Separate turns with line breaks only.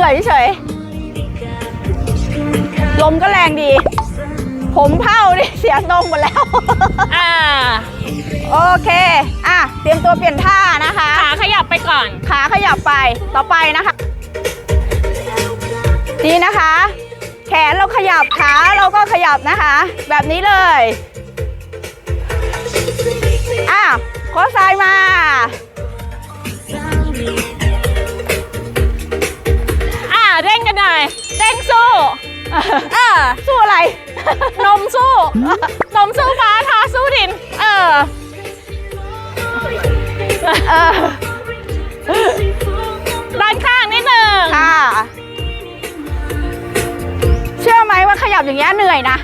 เล่นเอาเหงื่อเฉยๆลมก็แรงดี ผมเผาดิเสียทรงหมดแล้ว
อ่า
โอเค อะ เตรียมตัวเปลี่ยนท่านะคะ
ขาขยับไปก่อน
ขาขยับไป ต่อไปนะคะ นี่นะคะ แขนเราขยับ ขาเราก็ขยับนะคะ แบบนี้เลย อะข้อซ้ายมา
อ่า เร่งสู้เออ
สู้อะไร
นมสู้ นมสู้ฟ้าเท้าสู้ดิน เออ
เออ
ด้านข้างนิดหนึ่ง
ค่ะ เชื่อไหมว่าขยับอย่างเงี้ยเหนื่อยนะ